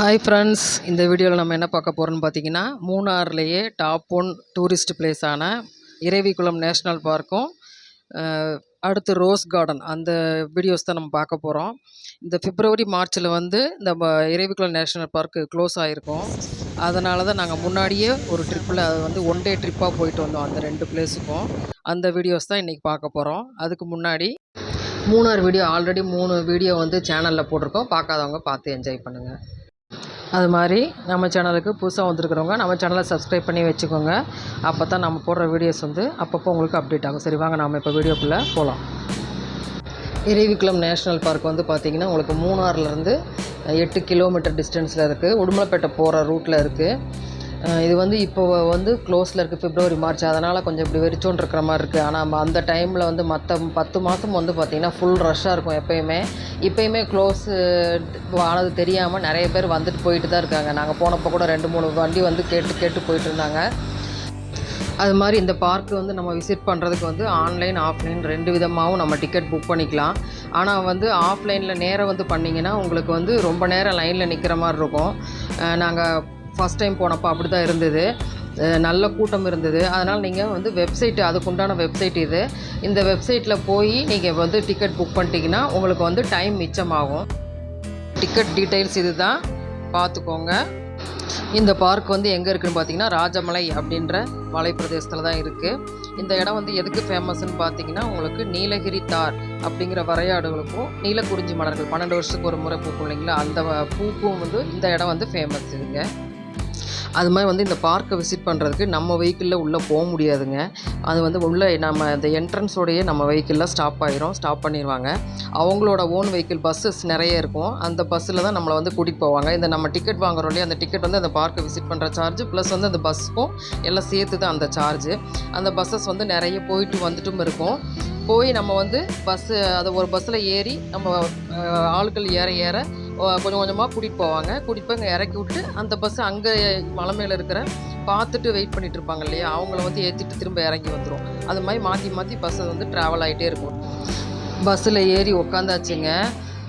Hi friends இந்த வீடியோவில் நம்ம என்ன பார்க்க போகிறோம்னு பார்த்தீங்கன்னா மூணாறுலேயே டாப் ஒன் டூரிஸ்ட் பிளேஸான இறைவிக்குளம் நேஷ்னல் பார்க்கும் அடுத்து ரோஸ் கார்டன். அந்த வீடியோஸ் தான் நம்ம பார்க்க போகிறோம் இந்த பிப்ரவரி மார்ச்சில் வந்து இந்த ம- இறைவிக்குளம் நேஷ்னல் பார்க்கு க்ளோஸ் ஆகிருக்கும் அதனால தான் நாங்கள் முன்னாடியே ஒரு ட்ரிப்பில் அது வந்து ஒன் டே ட்ரிப்பாக போயிட்டு வந்தோம் அந்த ரெண்டு பிளேஸுக்கும் அந்த வீடியோஸ் தான் இன்றைக்கி பார்க்க போகிறோம் அதுக்கு முன்னாடி மூணாறு வீடியோ ஆல்ரெடி மூணு வீடியோ வந்து சேனலில் போட்டிருக்கோம். பார்க்காதவங்க பார்த்து என்ஜாய் பண்ணுங்கள் அது மாதிரி நம்ம சேனலுக்கு புதுசாக வந்திருக்கிறவங்க நம்ம சேனலை சப்ஸ்கிரைப் பண்ணி வச்சுக்கோங்க. அப்போ தான் நம்ம போடுற வீடியோஸ் வந்து அப்பப்போ உங்களுக்கு அப்டேட் ஆகும். சரி வாங்க நாம் இப்போ வீடியோக்குள்ளே போகலாம் இறைவிக்குளம் நேஷ்னல் பார்க் வந்து பார்த்திங்கன்னா உங்களுக்கு மூணாறுலேருந்து எட்டு கிலோமீட்டர் டிஸ்டன்ஸில் இருக்குது உடுமலைப்பேட்டை போகிற ரூட்டில் இருக்குது இது வந்து இப்போ வந்து க்ளோஸில் இருக்குது பிப்ரவரி மார்ச் அதனால் கொஞ்சம் இப்படி வெறிச்சோன் இருக்கிற மாதிரி இருக்குது ஆனால் அந்த டைமில் வந்து மற்ற பத்து மாதம் வந்து பார்த்திங்கன்னா ஃபுல் ரஷ்ஷாக இருக்கும் எப்போயுமே. இப்போயுமே க்ளோஸ் ஆனது தெரியாமல் நிறைய பேர் வந்துட்டு போயிட்டு தான் இருக்காங்க. நாங்கள் போனப்போ கூட ரெண்டு மூணு வண்டி வந்து கேட்டு கேட்டு போயிட்டு இருந்தாங்க. அது மாதிரி இந்த பார்க்கு வந்து நம்ம விசிட் பண்ணுறதுக்கு வந்து ஆன்லைன் ஆஃப்லைன் ரெண்டு விதமாகவும் நம்ம டிக்கெட் புக் பண்ணிக்கலாம். ஆனால் வந்து ஆஃப்லைனில் நேரம் வந்து பண்ணிங்கன்னா உங்களுக்கு வந்து ரொம்ப நேரம் லைனில் நிற்கிற மாதிரி இருக்கும். நாங்கள் ஃபஸ்ட் டைம் போனப்போ அப்படி தான் இருந்தது நல்ல கூட்டம் இருந்தது. அதனால் நீங்கள் வந்து வெப்சைட்டு அதுக்குண்டான வெப்சைட் இது. இந்த வெப்சைட்டில் போய் நீங்கள் வந்து டிக்கெட் புக் பண்ணிட்டீங்கன்னா உங்களுக்கு வந்து டைம் மிச்சமாகும். டிக்கெட் டீட்டெயில்ஸ் இது தான் பார்த்துக்கோங்க இந்த பார்க் வந்து எங்கே இருக்குதுன்னு பார்த்தீங்கன்னா ராஜமலை அப்படின்ற மலை பிரதேசத்தில் தான் இருக்குது இந்த இடம் வந்து எதுக்கு ஃபேமஸ்ன்னு பார்த்தீங்கன்னா உங்களுக்கு நீலகிரி தார் அப்படிங்கிற வரையாடுகளுக்கும் நீலக்குறிஞ்சி மலர்கள் பன்னெண்டு வருஷத்துக்கு ஒரு முறை பூக்கும் இல்லைங்களா? அந்த வ- பூக்கும் வந்து இந்த இடம் வந்து ஃபேமஸ் இதுங்க. அது மாதிரி வந்து இந்த பார்க்கை விசிட் பண்ணுறதுக்கு நம்ம வெஹிக்கிளில் உள்ளே போக முடியாதுங்க. அது வந்து உள்ளே நம்ம இந்த என்ட்ரன்ஸோடையே நம்ம வெஹிக்கிளில் ஸ்டாப் ஆகிரும் ஸ்டாப் பண்ணிடுவாங்க அவங்களோட ஓன் வெஹிக்கிள் பஸ்ஸஸ் நிறைய இருக்கும். அந்த பஸ்ஸில் தான் நம்மளை வந்து கூட்டிகிட்டு போவாங்க. இந்த நம்ம டிக்கெட் வாங்குறோம் இல்லையா அந்த டிக்கெட் வந்து அந்த பார்க்கை விசிட் பண்ணுற சார்ஜ் ப்ளஸ் வந்து அந்த பஸ்ஸுக்கும் எல்லாம் சேர்த்து தான் அந்த சார்ஜு அந்த பஸ்ஸஸ் வந்து நிறைய போயிட்டு வந்துட்டும் இருக்கும். போய் நம்ம வந்து பஸ்ஸு அதை ஒரு பஸ்ஸில் ஏறி நம்ம அஹ், ஆட்கள் ஏற ஏற கொஞ்சம் கொஞ்சமாக கூட்டிகிட்டு போவாங்க. கூட்டிகிட்டு போய் இறக்கி விட்டு அந்த பஸ் அங்கே மலை மேலே இருக்கிற பார்த்துட்டு வெயிட் பண்ணிட்டு இருப்பாங்க இல்லையா? அவங்கள வந்து ஏற்றிட்டு திரும்ப இறங்கி வந்துடும் அது மாதிரி மாற்றி மாற்றி பஸ்ஸை வந்து ட்ராவல் ஆகிட்டே இருக்கும். பஸ்ஸில் ஏறி உக்காந்தாச்சுங்க.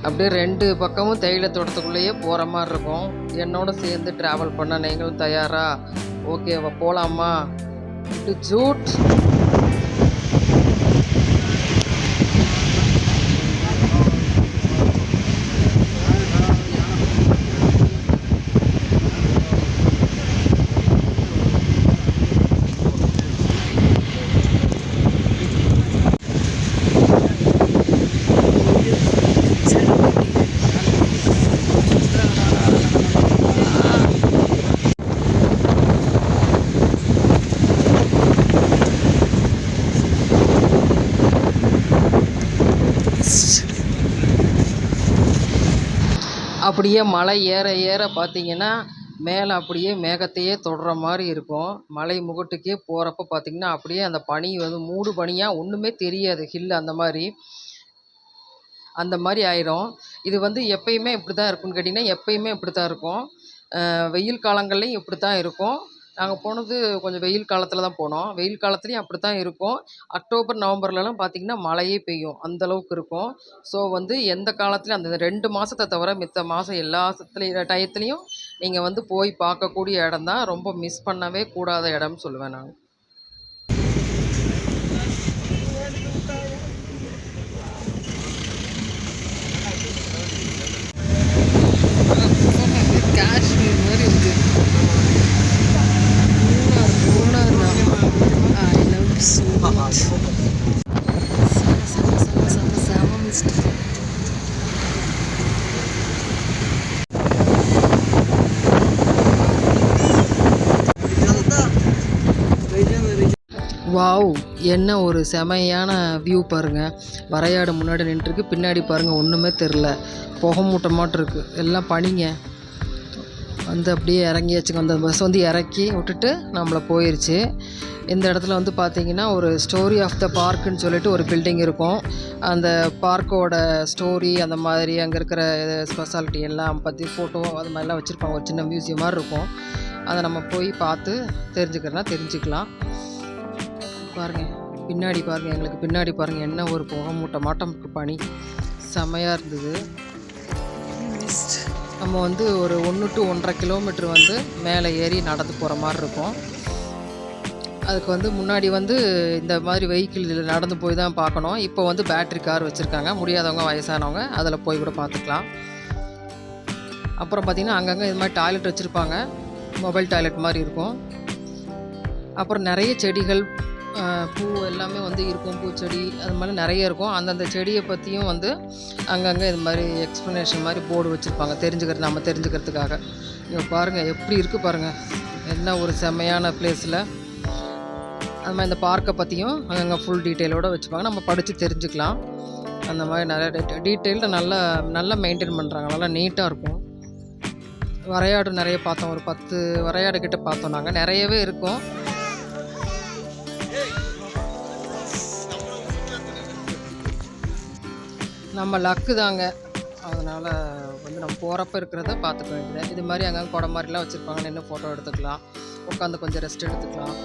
அப்படியே ரெண்டு பக்கமும் தேயிலை தோட்டத்துக்குள்ளேயே போகிற மாதிரி இருக்கும். என்னோட சேர்ந்து ட்ராவல் பண்ண நீங்களும் தயாரா? ஓகே போகலாமா ஜூட் அப்படியே மலை ஏற ஏற பார்த்தீங்கன்னா மேலே அப்படியே மேகத்தையே தொடுற மாதிரி இருக்கும். மலை முகட்டுக்கே போகிறப்ப பார்த்தீங்கன்னா அப்படியே அந்த பனி வந்து மூடு பனியாக ஒன்றுமே தெரியாது. ஹில் அந்த மாதிரி. அந்த மாதிரி ஆயிரும். இது வந்து எப்பயுமே இப்படி தான் இருக்கும்னு கேட்டிங்கன்னா எப்பயுமே இப்படி தான் இருக்கும் வெயில் காலங்கள்லையும் இப்படி தான் இருக்கும். நாங்கள் போனது கொஞ்சம் வெயில் காலத்தில் தான் போனோம். வெயில் காலத்துலேயும் அப்படி தான் இருக்கும். அக்டோபர் நவம்பர்லலாம் பார்த்திங்கன்னா மழையே பெய்யும். அந்தளவுக்கு இருக்கும். ஸோ வந்து எந்த காலத்துலேயும் அந்த ரெண்டு மாதத்தை தவிர மித்த மாதம் எல்லா சத்துலையும் டயத்துலேயும் நீங்கள் வந்து போய் பார்க்கக்கூடிய இடம் தான் ரொம்ப மிஸ் பண்ணவே கூடாத இடம்னு சொல்லுவேன் நான். வாவ் என்ன ஒரு செமையான வியூ பாருங்க. வரையாடு முன்னாடி நின்றுருக்கு பின்னாடி பாருங்கள் ஒன்றுமே தெரில புகை மூட்டமாட்டு எல்லாம் பனிங்க. வந்து அப்படியே இறங்கியாச்சுங்க. அந்த பஸ் வந்து இறக்கி விட்டுட்டு நம்மளை போயிடுச்சு இந்த இடத்துல வந்து பார்த்தீங்கன்னா ஒரு ஸ்டோரி ஆஃப் த பார்க்குன்னு சொல்லிட்டு ஒரு பில்டிங் இருக்கும். அந்த பார்க்கோட ஸ்டோரி அந்த மாதிரி அங்கே இருக்கிற ஸ்பெஷாலிட்டி எல்லாம் பற்றி ஃபோட்டோ அது மாதிரிலாம் வச்சுருப்பாங்க. ஒரு சின்ன மியூசியம் மாதிரி இருக்கும். அதை நம்ம போய் பார்த்து தெரிஞ்சுக்கிறனா தெரிஞ்சுக்கலாம். பாருங்க. பின்னாடி பாருங்க எங்களுக்கு பின்னாடி பாருங்க. என்ன ஒரு புகை மூட்டை மாட்டம் இருக்கு பனி. செமையாக இருந்தது. நம்ம வந்து ஒரு ஒன்று டு ஒன்றரை கிலோமீட்டர் வந்து மேலே ஏறி நடந்து போகிற மாதிரி இருக்கும். அதுக்கு வந்து முன்னாடி வந்து இந்த மாதிரி வெஹிக்கிள் நடந்து போய் தான் பார்க்கணும். இப்போ வந்து பேட்ரி கார் வச்சுருக்காங்க. முடியாதவங்க வயசானவங்க அதில் போய் கூட பார்த்துக்கலாம். அப்புறம் பார்த்திங்கன்னா அங்கங்கே இது மாதிரி டாய்லெட் வச்சுருப்பாங்க. மொபைல் டாய்லெட் மாதிரி இருக்கும். அப்புறம் நிறைய செடிகள் பூ எல்லாமே வந்து இருக்கும். பூச்செடி அது மாதிரி நிறைய இருக்கும். அந்தந்த செடியை பற்றியும் வந்து அங்கங்கே இது மாதிரி எக்ஸ்ப்ளனேஷன் மாதிரி போர்டு வச்சுருப்பாங்க. தெரிஞ்சுக்கிறது நம்ம தெரிஞ்சுக்கிறதுக்காக. இங்கே பாருங்கள் எப்படி இருக்குது பாருங்கள் என்ன ஒரு செம்மையான பிளேஸில் அது மாதிரி இந்த பார்க்கை பற்றியும் அங்கங்கே ஃபுல் டீட்டெயிலோடு வச்சுப்பாங்க நம்ம படித்து தெரிஞ்சுக்கலாம். அந்த மாதிரி நிறைய டீட்டெயில்டு நல்லா நல்லா மெயின்டைன் பண்ணுறாங்க நல்லா நீட்டாக இருக்கும். வரையாடு நிறைய பார்த்தோம். ஒரு பத்து வரையாடு கிட்ட பார்த்தோம் நாங்கள் நிறையவே இருக்கும். நம்ம லக்கு தாங்க. அதனால் வந்து நம்ம போகிறப்ப இருக்கிறத பார்த்துக்க வேண்டியது இது மாதிரி அங்கங்கே குடம் மாதிரிலாம் வச்சுருப்பாங்க. நின்று ஃபோட்டோ எடுத்துக்கலாம். உட்காந்து கொஞ்சம் ரெஸ்ட் எடுத்துக்கலாம்.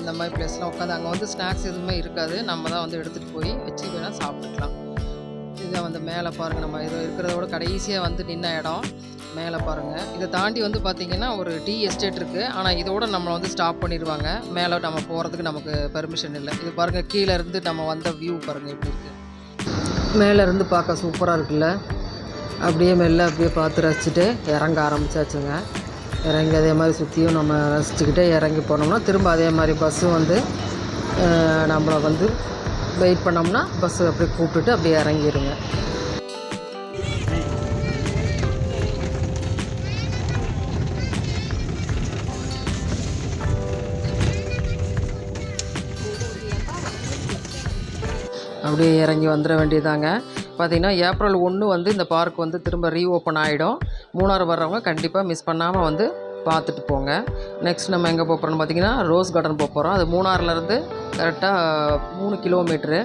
இந்த மாதிரி பிளேஸ்லாம் உட்காந்து அங்கே வந்து ஸ்நாக்ஸ் எதுவுமே இருக்காது. நம்ம தான் வந்து எடுத்துகிட்டு போய் வச்சு வேணால் சாப்பிட்டுக்கலாம். இதுதான் வந்து மேலே பாருங்கள் நம்ம இது இருக்கிறதோட கடைசியாக வந்து நின்ன இடம் மேலே பாருங்கள் இதை தாண்டி வந்து பார்த்திங்கன்னா ஒரு டீ எஸ்டேட் இருக்குது ஆனால் இதோட நம்மளை வந்து ஸ்டாப் பண்ணிடுவாங்க மேலே நம்ம போகிறதுக்கு நமக்கு பெர்மிஷன் இல்லை. இது பாருங்கள் கீழே இருந்து நம்ம வந்த வியூ பாருங்கள் எப்படி இருக்குது மேலே இருந்து பார்க்க சூப்பராக இருக்குல்ல. அப்படியே மெல்ல அப்படியே பார்த்து ரசிச்சுட்டு இறங்க ஆரம்பிச்சாச்சுங்க. இறங்கி அதே மாதிரி சுற்றியும் நம்ம ரசிச்சுக்கிட்டே இறங்கி போனோம்னா திரும்ப அதே மாதிரி பஸ்ஸும் வந்து நம்மளை வந்து வெயிட் பண்ணோம்னா பஸ்ஸு அப்படியே கூப்பிட்டுட்டு அப்படியே இறங்கிடுங்க அப்படியே இறங்கி வந்துட வேண்டியதாங்க. பார்த்தீங்கன்னா ஏப்ரல் ஒன்று வந்து இந்த பார்க் வந்து திரும்ப ரீஓப்பன் ஆகிடும் மூணாறு வர்றவங்க கண்டிப்பாக மிஸ் பண்ணாமல் வந்து பார்த்துட்டு போங்க. நெக்ஸ்ட் நம்ம எங்கே போகிறோம்னு பார்த்திங்கன்னா ரோஸ் கார்டன் போக போகிறோம் அது மூணாறுலேருந்து கரெக்டாக மூணு கிலோமீட்ரு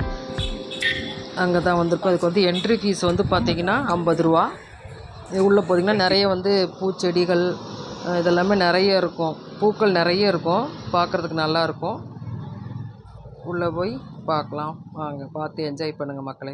அங்கே தான் வந்திருக்கோம். அதுக்கு வந்து என்ட்ரி ஃபீஸ் வந்து பார்த்திங்கன்னா ஐம்பது ரூபா. இது உள்ளே போதிங்கன்னா நிறைய வந்து பூச்செடிகள் இதெல்லாமே நிறைய இருக்கும். பூக்கள் நிறைய இருக்கும். பார்க்குறதுக்கு நல்லா இருக்கும். உள்ளே போய் பார்க்கலாம். வாங்க பார்த்து என்ஜாய் பண்ணுங்கள் மக்களே.